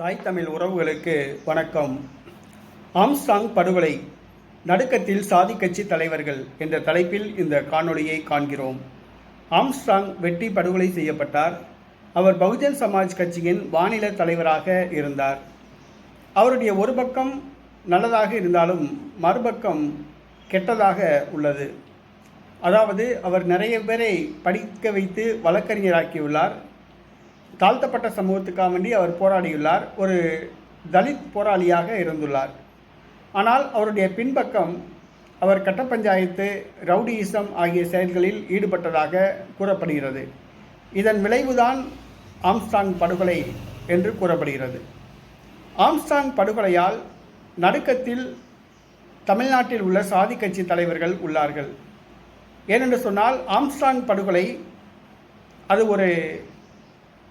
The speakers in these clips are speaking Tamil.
தாய் தமிழ் உறவுகளுக்கு வணக்கம். ஆம்ஸ்டாங் படுகொலை நடுக்கத்தில் சாதி கட்சி தலைவர்கள் என்ற தலைப்பில் இந்த காணொளியை காண்கிறோம். ஆம்ஸ்டாங் வெட்டி படுகொலை செய்யப்பட்டார். அவர் பகுஜன் சமாஜ் கட்சியின் மாநில தலைவராக இருந்தார். அவருடைய ஒரு பக்கம் நல்லதாக இருந்தாலும் மறுபக்கம் கெட்டதாக உள்ளது. அதாவது அவர் நிறைய பேரை படிக்க வைத்து வழக்கறிஞராக்கியுள்ளார். தாழ்த்தப்பட்ட சமூகத்துக்காக வேண்டி அவர் போராடியுள்ளார். ஒரு தலித் போராளியாக இருந்துள்ளார். ஆனால் அவருடைய பின்பக்கம் அவர் கட்ட பஞ்சாயத்து ரவுடியிசம் ஆகிய செயல்களில் ஈடுபட்டதாக கூறப்படுகிறது. இதன் விளைவுதான் ஆம்ஸ்டாங் படுகொலை என்று கூறப்படுகிறது. ஆம்ஸ்டாங் படுகொலையால் நடுக்கத்தில் தமிழ்நாட்டில் உள்ள சாதி கட்சி தலைவர்கள் உள்ளார்கள். ஏனென்று சொன்னால் ஆம்ஸ்டாங் படுகொலை அது ஒரு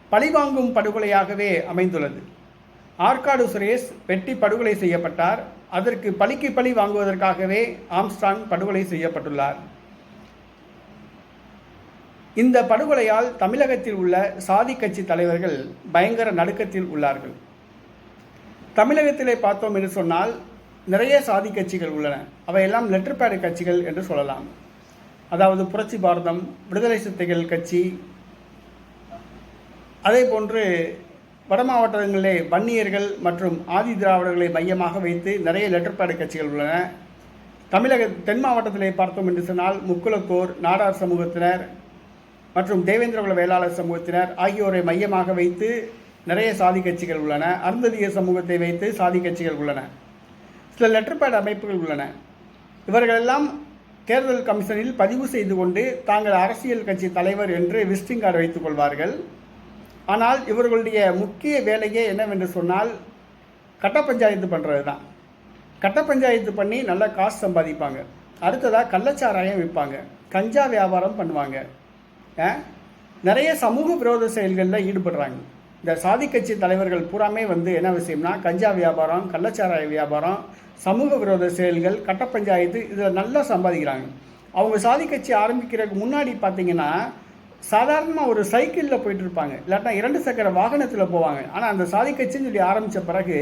பழிவாங்கும் படுகொலையாகவே அமைந்துள்ளது. ஆற்காடு சுரேஷ் வெட்டி படுகொலை செய்யப்பட்டார். அதற்கு பழிக்கு பழி வாங்குவதற்காகவே ஆம்ஸ்டாங் படுகொலை செய்யப்பட்டுள்ளார். இந்த படுகொலையால் தமிழகத்தில் உள்ள சாதி கட்சி தலைவர்கள் பயங்கர நடுக்கத்தில் உள்ளார்கள். தமிழகத்திலே பார்த்தோம் என்று சொன்னால் நிறைய சாதி கட்சிகள் உள்ளன. அவையெல்லாம் லெட்டர் பேடு கட்சிகள் என்று சொல்லலாம். அதாவது புரட்சி பாரதம் விடுதலை சிறுத்தைகள் கட்சி அதே போன்று வட மாவட்டங்களிலே வன்னியர்கள் மற்றும் ஆதி திராவிடர்களை மையமாக வைத்து நிறைய லெட்டர்பேடு கட்சிகள் உள்ளன. தமிழக தென் மாவட்டத்திலே பார்த்தோம் என்று சொன்னால் முக்குலக்கோர் நாடார் சமூகத்தினர் மற்றும் தேவேந்திரகுல வேளாளர் சமூகத்தினர் ஆகியோரை மையமாக வைத்து நிறைய சாதி கட்சிகள் உள்ளன. அருந்ததிய சமூகத்தை வைத்து சாதி கட்சிகள் உள்ளன. சில லெட்டர்பேட் அமைப்புகள் உள்ளன. இவர்களெல்லாம் தேர்தல் கமிஷனில் பதிவு செய்து கொண்டு தாங்கள் அரசியல் கட்சி தலைவர் என்று விசிட்டிங் கார்டு வைத்துக் கொள்வார்கள். ஆனால் இவர்களுடைய முக்கிய வேலையே என்னவென்று சொன்னால் கட்ட பஞ்சாயத்து பண்ணுறது தான் கட்ட பஞ்சாயத்து பண்ணி நல்லா காசு சம்பாதிப்பாங்க. அடுத்ததாக கள்ளச்சாராயம் விற்பாங்க. கஞ்சா வியாபாரம் பண்ணுவாங்க. நிறைய சமூக விரோத செயல்களில் ஈடுபடுறாங்க. இந்த சாதி கட்சி தலைவர்கள் பூராமே வந்து என்ன விஷயம்னா கஞ்சா வியாபாரம் கள்ளச்சாராய வியாபாரம் சமூக விரோத செயல்கள் கட்ட பஞ்சாயத்து இதில் நல்லா சம்பாதிக்கிறாங்க. அவங்க சாதி கட்சி ஆரம்பிக்கிறதுக்கு முன்னாடி பார்த்தீங்கன்னா சாதாரணமாக ஒரு சைக்கிளில் போயிட்டுருப்பாங்க. இல்லாட்டா இரண்டு சக்கர வாகனத்தில் போவாங்க. ஆனால் அந்த சாதி கட்சின்னு சொல்லி ஆரம்பித்த பிறகு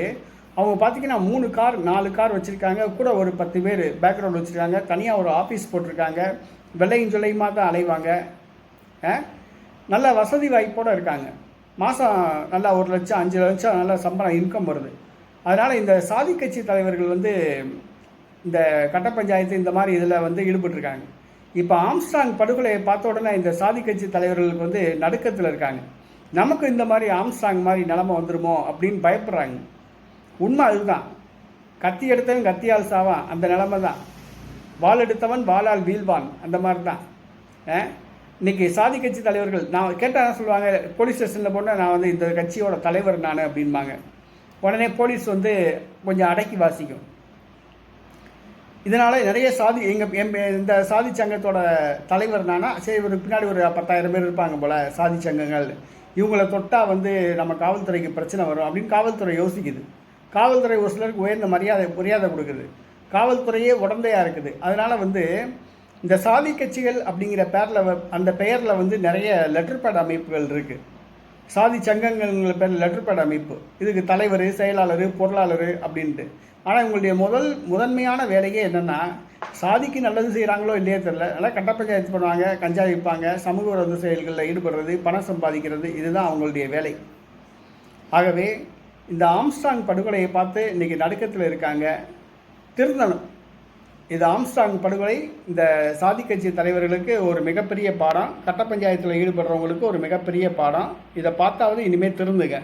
அவங்க பார்த்தீங்கன்னா மூணு கார் நாலு கார் வச்சுருக்காங்க. கூட ஒரு பத்து பேர் பேக்ரவுண்ட் வச்சுருக்காங்க. தனியாக ஒரு ஆஃபீஸ் போட்டிருக்காங்க. வெள்ளையும் சொல்லையுமா தான் அலைவாங்க. நல்ல வசதி வாய்ப்போடு இருக்காங்க. மாதம் நல்லா ஒரு லட்சம் அஞ்சு லட்சம் நல்லா சம்பளம் இன்கம் வருது. அதனால் இந்த சாதி கட்சி தலைவர்கள் வந்து இந்த கட்ட பஞ்சாயத்து இந்த மாதிரி இதில் வந்து ஈடுபட்டிருக்காங்க. இப்போ ஆம்ஸ்டாங் படுகொலையை பார்த்த உடனே இந்த சாதி கட்சி தலைவர்களுக்கு வந்து நடுக்கத்தில் இருக்காங்க. நமக்கு இந்த மாதிரி ஆம்ஸ்டாங் மாதிரி நிலமை வந்துருமோ அப்படின்னு பயப்படுறாங்க. உண்மை அதுதான். கத்தி எடுத்தவன் கத்தியால் சாவான் அந்த நிலமை தான். வால் எடுத்தவன் வாளால் வீழ்வான் அந்த மாதிரி தான் இன்றைக்கி சாதி கட்சி தலைவர்கள் நான் கேட்டால் சொல்லுவாங்க போலீஸ் ஸ்டேஷனில் போனால் நான் வந்து இந்த கட்சியோட தலைவர் நான் அப்படின்பாங்க உடனே போலீஸ் வந்து கொஞ்சம் அடக்கி வாசிக்கும். இதனால் நிறைய சாதி எங்கள் இந்த சாதி சங்கத்தோட தலைவர் நானா சரி ஒரு பின்னாடி ஒரு பத்தாயிரம் பேர் இருப்பாங்க போல் சாதி சங்கங்கள். இவங்களை தொட்டால் வந்து நம்ம காவல்துறைக்கு பிரச்சனை வரும் அப்படின்னு காவல்துறை யோசிக்குது. காவல்துறை ஒரு சிலருக்கு உயர்ந்த மரியாதை மரியாதை கொடுக்குது. காவல்துறையே உடந்தையாக இருக்குது. அதனால் வந்து இந்த சாதி கட்சிகள் அப்படிங்கிற பேரில் அந்த பெயரில் வந்து நிறைய லெட்டர் பேட் அமைப்புகள் இருக்குது சாதி சங்கங்கள் பேர் லெட்டர் பேட் அமைப்பு. இதுக்கு தலைவர் செயலாளர் பொருளாளர் அப்படின்ட்டு. ஆனால் இவங்களுடைய முதல் முதன்மையான வேலையே என்னென்னா சாதிக்கு நல்லது செய்கிறாங்களோ இல்லையே தெரில நல்லா கட்ட பஞ்சாயத்து பண்ணுவாங்க கஞ்சா விற்பாங்க சமூக விரோத செயல்களில் ஈடுபடுறது பணம் சம்பாதிக்கிறது இதுதான் அவங்களுடைய வேலை. ஆகவே இந்த ஆம்ஸ்டாங் படுகொலையை பார்த்து இன்றைக்கி நடுக்கத்தில் இருக்காங்க. திருந்தணும். இது ஆம்ஸ்டாங் படுகொலை இந்த சாதி கட்சி தலைவர்களுக்கு ஒரு மிகப்பெரிய பாடம் கட்ட பஞ்சாயத்தில் ஈடுபடுறவங்களுக்கு ஒரு மிகப்பெரிய பாடம். இதை பார்த்தாவது இனிமேல் திருந்துங்க